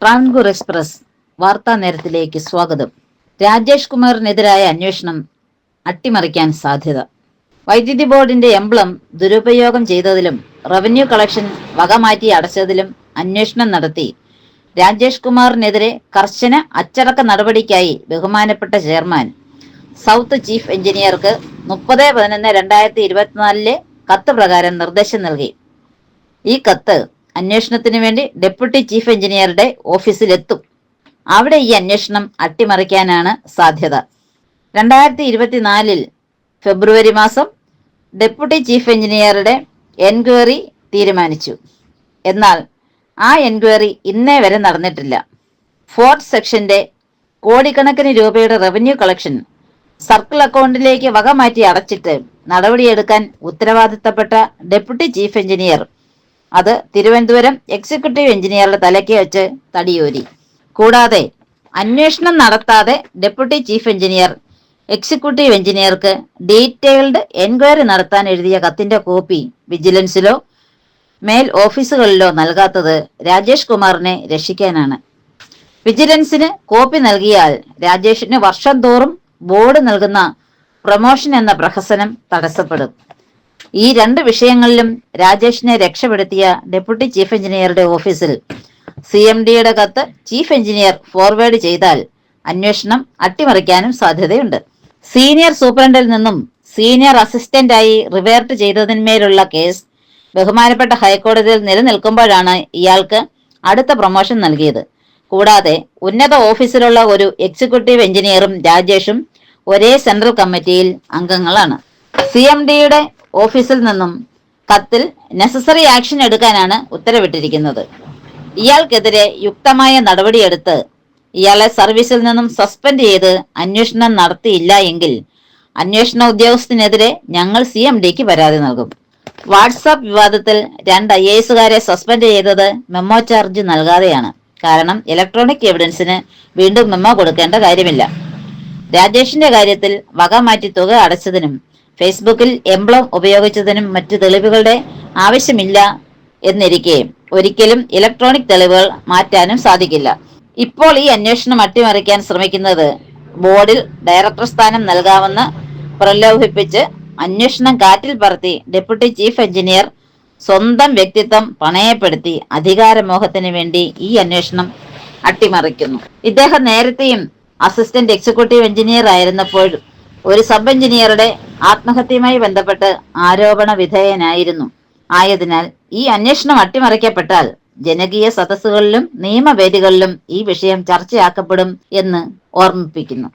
Travancore express വാർത്താ നേരത്തിലേക്ക് സ്വാഗതം. രാജേഷ് കുമാറിനെതിരായ അന്വേഷണം അട്ടിമറിക്കാൻ സാധ്യത. വൈദ്യുതി ബോർഡിന്റെ എംബ്ലം ദുരുപയോഗം ചെയ്തതിലും റവന്യൂ കളക്ഷൻ വകമാറ്റി അടച്ചതിലും അന്വേഷണം നടത്തി. രാജേഷ് കുമാറിനെതിരെ കർശന അച്ചടക്ക നടപടിക്കായി ബഹുമാനപ്പെട്ട ചെയർമാൻ സൗത്ത് ചീഫ് എഞ്ചിനീയർക്ക് മുപ്പത് പതിനൊന്ന് രണ്ടായിരത്തി ഇരുപത്തിനാലിലെ കത്ത് പ്രകാരം നിർദ്ദേശം നൽകി. ഈ കത്ത് അന്വേഷണത്തിന് വേണ്ടി ഡെപ്യൂട്ടി ചീഫ് എഞ്ചിനീയറുടെ ഓഫീസിലെത്തും. അവിടെ ഈ അന്വേഷണം അട്ടിമറിക്കാനാണ് സാധ്യത. രണ്ടായിരത്തി ഇരുപത്തിനാലിൽ ഫെബ്രുവരി മാസം ഡെപ്യൂട്ടി ചീഫ് എഞ്ചിനീയറുടെ എൻക്വയറി തീരുമാനിച്ചു. എന്നാൽ ആ എൻക്വയറി ഇന്നേ വരെ നടന്നിട്ടില്ല. ഫോർത്ത് സെക്ഷന്റെ കോടിക്കണക്കിന് രൂപയുടെ റവന്യൂ കളക്ഷൻ സർക്കിൾ അക്കൗണ്ടിലേക്ക് വക മാറ്റി അടച്ചിട്ട് നടപടിയെടുക്കാൻ ഉത്തരവാദിത്തപ്പെട്ട ഡെപ്യൂട്ടി ചീഫ് എഞ്ചിനീയർ അത് തിരുവനന്തപുരം എക്സിക്യൂട്ടീവ് എഞ്ചിനീയറുടെ തലയ്ക്ക് വെച്ച് തടിയൂരി. കൂടാതെ അന്വേഷണം നടത്താതെ ഡെപ്യൂട്ടി ചീഫ് എഞ്ചിനീയർ എക്സിക്യൂട്ടീവ് എഞ്ചിനീയർക്ക് ഡീറ്റെയിൽഡ് എൻക്വയറി നടത്താൻ എഴുതിയ കത്തിന്റെ കോപ്പി വിജിലൻസിലോ മേൽ ഓഫീസുകളിലോ നൽകാത്തത് രാജേഷ് കുമാറിനെ രക്ഷിക്കാനാണ്. വിജിലൻസിന് കോപ്പി നൽകിയാൽ രാജേഷിന് വർഷം തോറും ബോർഡ് നൽകുന്ന പ്രൊമോഷൻ എന്ന പ്രഹസനം തടസ്സപ്പെടും. ഈ രണ്ട് വിഷയങ്ങളിലും രാജേഷിനെ രക്ഷപ്പെടുത്തിയ ഡെപ്യൂട്ടി ചീഫ് എഞ്ചിനീയറുടെ ഓഫീസിൽ സി എം ഡിയുടെ കത്ത് ചീഫ് എഞ്ചിനീയർ ഫോർവേഡ് ചെയ്താൽ അന്വേഷണം അട്ടിമറിക്കാനും സാധ്യതയുണ്ട്. സീനിയർ സൂപ്രണ്ടിൽ നിന്നും സീനിയർ അസിസ്റ്റന്റായി റിവേർട്ട് ചെയ്തതിന്മേലുള്ള കേസ് ബഹുമാനപ്പെട്ട ഹൈക്കോടതിയിൽ നിലനിൽക്കുമ്പോഴാണ് ഇയാൾക്ക് അടുത്ത പ്രൊമോഷൻ നൽകിയത്. കൂടാതെ ഉന്നത ഓഫീസിലുള്ള ഒരു എക്സിക്യൂട്ടീവ് എഞ്ചിനീയറും രാജേഷും ഒരേ സെൻട്രൽ കമ്മിറ്റിയിൽ അംഗങ്ങളാണ്. സി എം ഡിയുടെ ഓഫീസിൽ നിന്നും കത്തിൽ നെസസറി ആക്ഷൻ എടുക്കാനാണ് ഉത്തരവിട്ടിരിക്കുന്നത്. ഇയാൾക്കെതിരെ യുക്തമായ നടപടിയെടുത്ത് ഇയാളെ സർവീസിൽ നിന്നും സസ്പെൻഡ് ചെയ്ത് അന്വേഷണം നടത്തിയില്ല എങ്കിൽ അന്വേഷണ ഉദ്യോഗസ്ഥനെതിരെ ഞങ്ങൾ സി എം ഡിക്ക് പരാതി നൽകും. വാട്സാപ്പ് വിവാദത്തിൽ രണ്ട് ഐ എസുകാരെ സസ്പെൻഡ് ചെയ്തത് മെമ്മോ ചാർജ് നൽകാതെയാണ്. കാരണം ഇലക്ട്രോണിക് എവിഡൻസിന് വീണ്ടും മെമ്മോ കൊടുക്കേണ്ട കാര്യമില്ല. രാജേഷിന്റെ കാര്യത്തിൽ വക മാറ്റി തുക അടച്ചതിനും ഫേസ്ബുക്കിൽ എംബ്ലം ഉപയോഗിച്ചതിനും മറ്റു തെളിവുകളുടെ ആവശ്യമില്ല എന്നിരിക്കെ ഒരിക്കലും ഇലക്ട്രോണിക് തെളിവുകൾ മാറ്റാനും സാധിക്കില്ല. ഇപ്പോൾ ഈ അന്വേഷണം അട്ടിമറിക്കാൻ ശ്രമിക്കുന്നത് ബോർഡിൽ ഡയറക്ടർ സ്ഥാനം നൽകാമെന്ന് പ്രലോഭിപ്പിച്ച് അന്വേഷണം കാറ്റിൽ പറത്തി ഡെപ്യൂട്ടി ചീഫ് എഞ്ചിനീയർ സ്വന്തം വ്യക്തിത്വം പണയപ്പെടുത്തി അധികാരമോഹത്തിന് വേണ്ടി ഈ അന്വേഷണം അട്ടിമറിക്കുന്നു. ഇദ്ദേഹം നേരത്തെയും അസിസ്റ്റന്റ് എക്സിക്യൂട്ടീവ് എഞ്ചിനീയർ ആയിരുന്നപ്പോൾ ഒരു സബ് എഞ്ചിനീയറുടെ ആത്മഹത്യയുമായി ബന്ധപ്പെട്ട് ആരോപണ വിധേയനായിരുന്നു. ആയതിനാൽ ഈ അന്വേഷണം അട്ടിമറിക്കപ്പെട്ടാൽ ജനകീയ സദസ്സുകളിലും നിയമവേദികളിലും ഈ വിഷയം ചർച്ചയാക്കപ്പെടും എന്ന് ഓർമ്മിപ്പിക്കുന്നു.